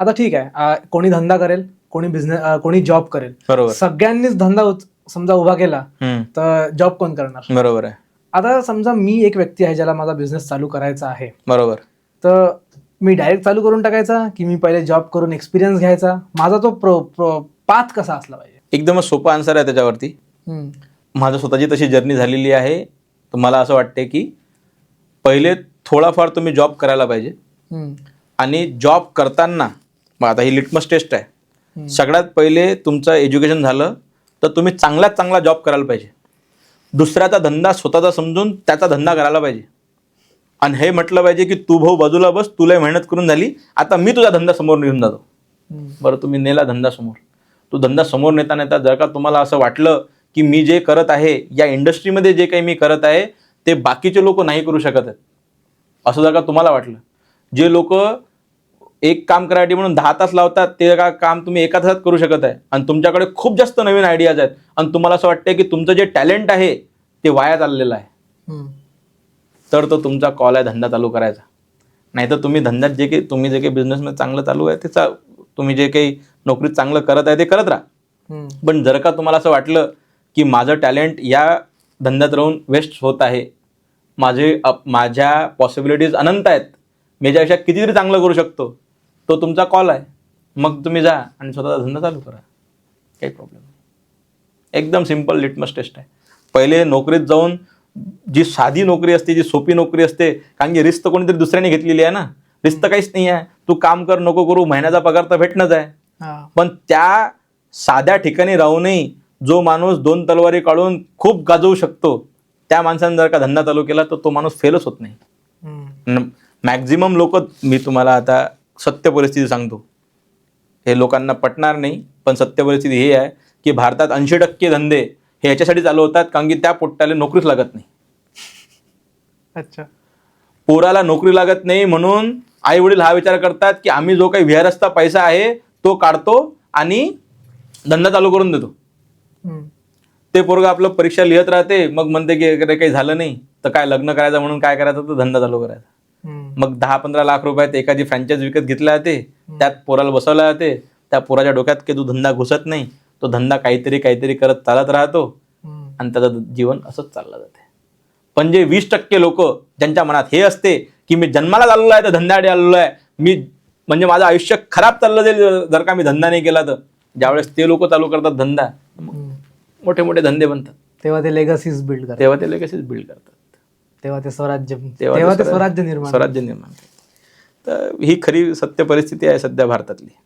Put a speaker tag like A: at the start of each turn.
A: आता ठीक आहे कोणी धंदा करेल कोणी बिझनेस कोणी जॉब करेल.
B: बरोबर.
A: सगळ्यांनीच धंदा समजा उभा केला तर जॉब कोण करणार?
B: बरोबर आहे.
A: आता समजा मी एक व्यक्ती आहे ज्याला माझा बिझनेस चालू करायचा आहे.
B: बरोबर.
A: तर मी डायरेक्ट चालू करून टाकायचा की मी पहिले जॉब करून एक्सपिरियन्स घ्यायचा? माझा तो प्रो पाथ कसा असला पाहिजे?
B: एकदमच सोपा आन्सर आहे त्याच्यावरती. माझं स्वतःची तशी जर्नी झालेली आहे. तर मला असं वाटते की पहिले थोडाफार तुम्ही जॉब करायला पाहिजे. आणि जॉब करताना मग आता ही लिटमस टेस्ट आहे. सगळ्यात पहिले तुमचं एज्युकेशन झालं तर तुम्ही चांगल्यात चांगला जॉब करायला पाहिजे. दुसऱ्याचा धंदा स्वतःचा समजून त्याचा धंदा करायला पाहिजे. आणि हे म्हटलं पाहिजे की तू भाऊ बाजूला बस तुला मेहनत करून झाली आता मी तुझा धंदा समोर घेऊन जातो. बरं तुम्ही नेला धंदा समोर. तो धंदा समोर नेता नेता जर का तुम्हाला असं वाटलं की मी जे करत आहे या इंडस्ट्रीमध्ये जे काही मी करत आहे ते बाकीचे लोक नाही करू शकत आहेत. असं जर का तुम्हाला वाटलं. जे लोक एक काम करायसाठी म्हणून दहा तास लावतात ते का काम तुम्ही एका तासात करू शकत आहे. आणि तुमच्याकडे खूप जास्त नवीन आयडियाज आहेत. आणि तुम्हाला असं वाटतं की तुमचं जे टॅलेंट आहे ते वाया चाललेलं आहे. तर तो तुमचा कॉल आहे धंदा चालू करायचा. नाहीतर तुम्ही धंद्यात जे काही तुम्ही जे काही बिझनेसमध्ये चांगलं चालू आहे ते चा तुम्ही जे काही नोकरीत चांगलं करत आहे ते करत राहा. पण जर का तुम्हाला असं वाटलं की माझं टॅलेंट या धंद्यात राहून वेस्ट होत आहे माझे माझ्या पॉसिबिलिटीज अनंत आहेत मी याच्यापेक्षा कितीतरी चांगलं करू शकतो तो तुमचा कॉल आहे. मग तुम्ही जा आणि स्वतःचा धंदा चालू करा. काही प्रॉब्लेम नाही. एकदम सिंपल लिटमस टेस्ट आहे. पहिले नोकरीत जाऊन जी साधी नोकरी असते जी सोपी नोकरी असते कारण की रिस्क तर कोणीतरी दुसऱ्याने घेतलेली आहे ना. रिस्क तर काहीच नाही आहे तू काम कर नको करू महिन्याचा पगार तर भेटणंच आहे. पण त्या साध्या ठिकाणी राहूनही जो माणूस दोन तलवारी काढून खूप गाजवू शकतो त्या माणसाने जर का धंदा चालू केला तर तो माणूस फेलच होत नाही. मॅक्झिमम लोक मी तुम्हाला आता सत्य परिस्थिती सांगतो. हे लोकांना पटणार नाही पण सत्य परिस्थिती हे आहे की भारतात ऐंशी टक्के धंदे हे याच्यासाठी चालू होतात कारण की त्या पोट्ट्याला नोकरीच लागत नाही.
A: अच्छा.
B: पोराला नोकरी लागत नाही म्हणून आई वडील हा विचार करतात की आम्ही जो काही विहारस्ता पैसा आहे तो काढतो आणि धंदा चालू करून देतो. ते पोरगा आपलं परीक्षा लिहित राहते मग म्हणते की काही झालं नाही तर काय लग्न करायचं म्हणून काय करायचं तर धंदा चालू करायचा. मग दहा पंधरा लाख रुपयात एखादी फ्रँचाईज विकत घेतल्या जाते त्यात पोराला बसवल्या जाते त्या पोराच्या डोक्यात काही तो धंदा घुसत नाही तो धंदा काहीतरी काहीतरी करत चालत राहतो आणि त्याचं जीवन असंच चाललं जाते. पण जे वीस टक्के लोक ज्यांच्या मनात हे असते की मी जन्माला आलेलो आहे तर धंद्यासाठी आलेलो आहे मी म्हणजे माझं आयुष्य खराब चाललं जाईल जर का मी धंदा नाही केला तर. ज्यावेळेस ते लोक चालू करतात धंदा. मोठे मोठे धंदे बनतात.
A: तेव्हा ते लेगसीज बिल्ड करतात.
B: तेव्हा ते लेगसीच बिल्ड करतात.
A: तेव्हा ते स्वराज्य
B: तेव्हा
A: ते
B: स्वरा-
A: स्वराज्य निर्माण
B: स्वराज्य निर्माण. तर ही खरी सत्य परिस्थिती आहे सध्या भारतातली